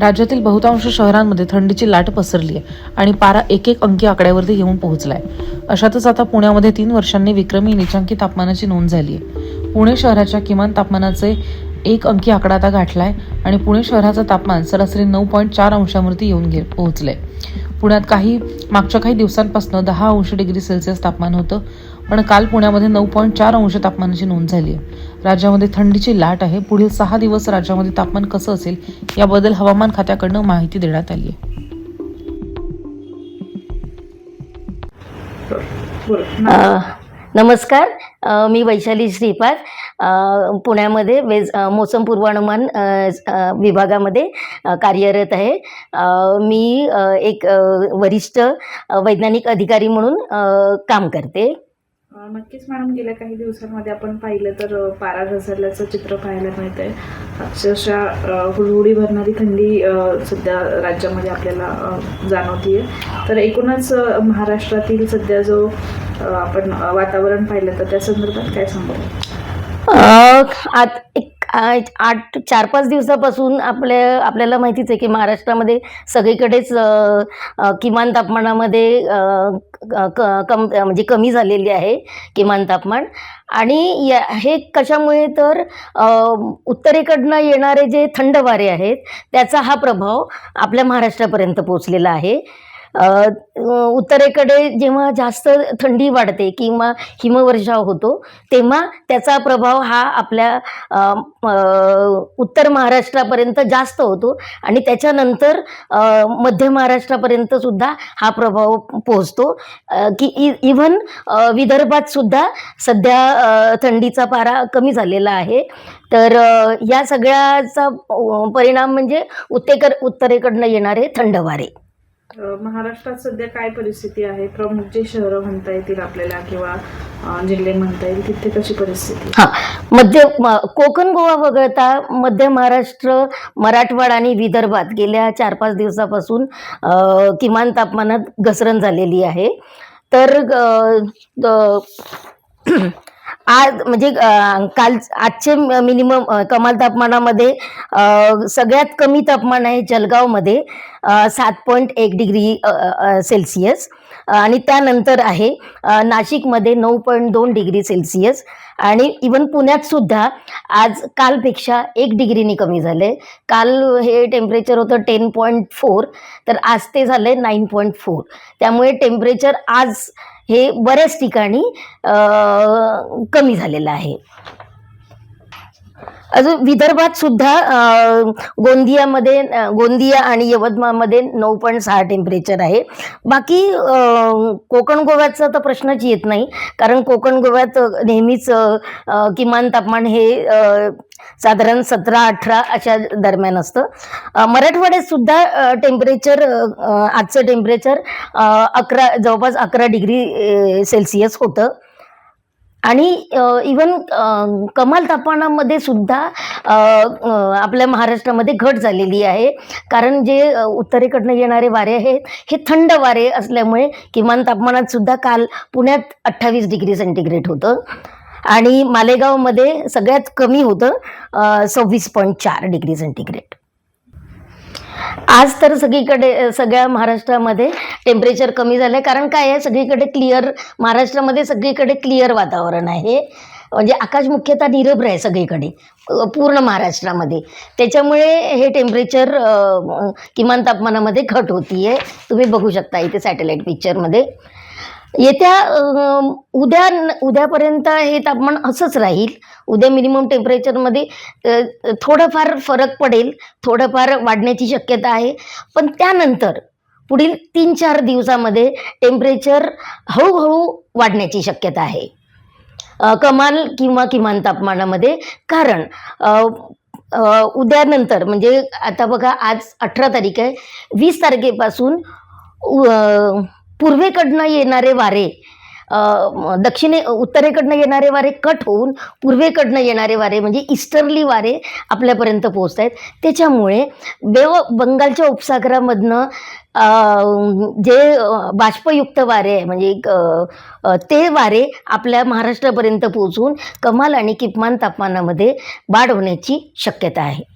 राज्यातील बहुतांश शहरांमध्ये थंडीची लाट पसरली आहे आणि पारा एक एक अंकी आकड्यावरती येऊन पोहोचलाय. अशातच आता पुण्यामध्ये तीन वर्षांनी विक्रमी निचांकी तापमानाची नोंद झाली आहे पुणे शहराच्या किमान तापमानाचे एक अंकी आकडा आता गाठलाय आणि पुणे शहराचं तापमान सरासरी नऊ पॉईंट चार अंशांवरती येऊन गे पोहोचलंय. पुण्यात काही मागच्या काही दिवसांपासून दहा अंश डिग्री सेल्सिअस तापमान होतं पण काल पुण्यामध्ये नऊ पॉईंट चार अंश तापमानाची नोंद झाली आहे राज्यामध्ये थंडीची लाट आहे. पुढील सहा दिवस राज्यामध्ये तापमान कसं असेल याबद्दल हवामान खात्याकडनं माहिती देण्यात आली आहे. नमस्कार. मी वैशाली श्रीपाद. पुण्यामध्ये वेज मोसम पूर्वानुमान विभागामध्ये कार्यरत आहे. मी एक वरिष्ठ वैज्ञानिक अधिकारी म्हणून काम करते. नक्कीच मॅडम गेल्या काही दिवसांमध्ये आपण पाहिलं तर पारा घसरल्याचं चित्र पाहायला मिळतंय. अक्षरशः हुडहुडी भरणारी थंडी सध्या राज्यामध्ये आपल्याला अ, जाणवतीये. तर एकूणच महाराष्ट्रातील सध्या जो आपण वातावरण पाहिलं तर त्या संदर्भात काय सांगू आत आठ चार पाच दिवसापासून आपल्या आपल्याला माहितीच आहे की महाराष्ट्रामध्ये सगळीकडेच किमान तापमानामध्ये क- कम म्हणजे कमी झालेली आहे किमान तापमान. आणि या हे कशामुळे तर उत्तरेकडनं येणारे जे थंड वारे आहेत त्याचा हा प्रभाव आपल्या महाराष्ट्रापर्यंत पोचलेला आहे. उत्तरेकडे जेव्हा जास्त थंडी वाढते किंवा हिमवर्षाव होतो तेव्हा त्याचा प्रभाव हा आपल्या उत्तर महाराष्ट्रापर्यंत जास्त होतो आणि त्याच्यानंतर मध्य महाराष्ट्रापर्यंत सुद्धा हा प्रभाव पोहोचतो. की इ इव्हन विदर्भात सुद्धा सध्या थंडीचा पारा कमी झालेला आहे. तर या सगळ्याचा परिणाम म्हणजे उत्तेकर उत्तरेकडनं येणारे थंड वारे महाराष्ट्रात सध्या काय परिस्थिती आहे? प्रमुख जे शहरं म्हणता येतील आपल्याला किंवा जिल्हे म्हणता येईल तिथे कशी परिस्थिती हा मध्य म- कोकण गोवा वगळता मध्य महाराष्ट्र मराठवाडा आणि विदर्भात गेल्या चार पाच दिवसापासून किमान तापमानात घसरण झालेली आहे. तर आज म्हणजे काल आजचे मिनिमम कमाल तापमानामध्ये सगळ्यात कमी तापमान आहे जलगावमध्ये सात पॉईंट एक डिग्री सेल्सिअस. आणि त्यानंतर आहे नाशिकमध्ये नऊ पॉईंट दोन डिग्री सेल्सिअस. आणि इवन पुण्यात सुद्धा आज कालपेक्षा एक डिग्रीनी कमी झाले काल हे टेम्परेचर होतं टेन पॉईंट फोर तर आज ते झालं आहे नाईन पॉईंट फोर. त्यामुळे टेम्परेचर आज हे बऱ्याच ठिकाणी कमी झालेलं आहे. अजून विदर्भात सुद्धा गोंदियामध्ये गोंदिया आणि यवतमाळमध्ये नऊ पॉईंट सहा टेम्परेचर आहे. बाकी कोकण गोव्याचा तर प्रश्नच येत नाही. कारण कोकण गोव्यात नेहमीच किमान तापमान हे साधारण सतरा अठरा अशा दरम्यान असतं. मराठवाड्यात सुद्धा टेम्परेचर आजचं टेम्परेचर अकरा जवळपास अकरा डिग्री सेल्सिअस होतं. आणि इवन कमाल तापमानामध्ये सुद्धा आपल्या महाराष्ट्रामध्ये घट झालेली आहे. कारण जे उत्तरेकडनं येणारे वारे आहेत हे थंड वारे असल्यामुळे किमान तापमानात सुद्धा काल पुण्यात अठ्ठावीस डिग्री सेंटीग्रेड होतं. आणि मालेगावमध्ये सगळ्यात कमी होतं सव्वीस पॉईंट चार डिग्री सेंटीग्रेड. आज तर सगळीकडे सगळ्या महाराष्ट्रामध्ये टेम्परेचर कमी झालं आहे कारण काय आहे? सगळीकडे क्लिअर महाराष्ट्रामध्ये सगळीकडे क्लिअर वातावरण आहे. म्हणजे आकाश मुख्यतः निरभ्र आहे सगळीकडे पूर्ण महाराष्ट्रामध्ये. त्याच्यामुळे हे टेम्परेचर किमान तापमानामध्ये घट होती आहे तुम्ही बघू शकता इथे सॅटेलाईट पिक्चरमध्ये येत्या उद्या उद्यापर्यंत हे तापमान असंच राहील. उद्या मिनिमम टेम्परेचरमध्ये थोडंफार फरक पडेल. थोडंफार वाढण्याची शक्यता आहे. पण त्यानंतर पुढील तीन चार दिवसामध्ये टेम्परेचर हळूहळू वाढण्याची शक्यता आहे. कमाल किंवा किमान तापमानामध्ये. कारण उद्यानंतर म्हणजे आता बघा आज अठरा तारीख आहे. वीस तारखेपासून पूर्वेकडनं येणारे वारे दक्षिणे उत्तरेकडनं येणारे वारे कट होऊन पूर्वेकडनं येणारे वारे म्हणजे इस्टरली वारे आपल्यापर्यंत पोहोचत आहेत त्याच्यामुळे बेव बंगालच्या उपसागरामधनं जे बाष्पयुक्त वारे आहे म्हणजे ते वारे आपल्या महाराष्ट्रापर्यंत पोहोचून कमाल आणि किमान तापमानामध्ये वाढ होण्याची शक्यता आहे.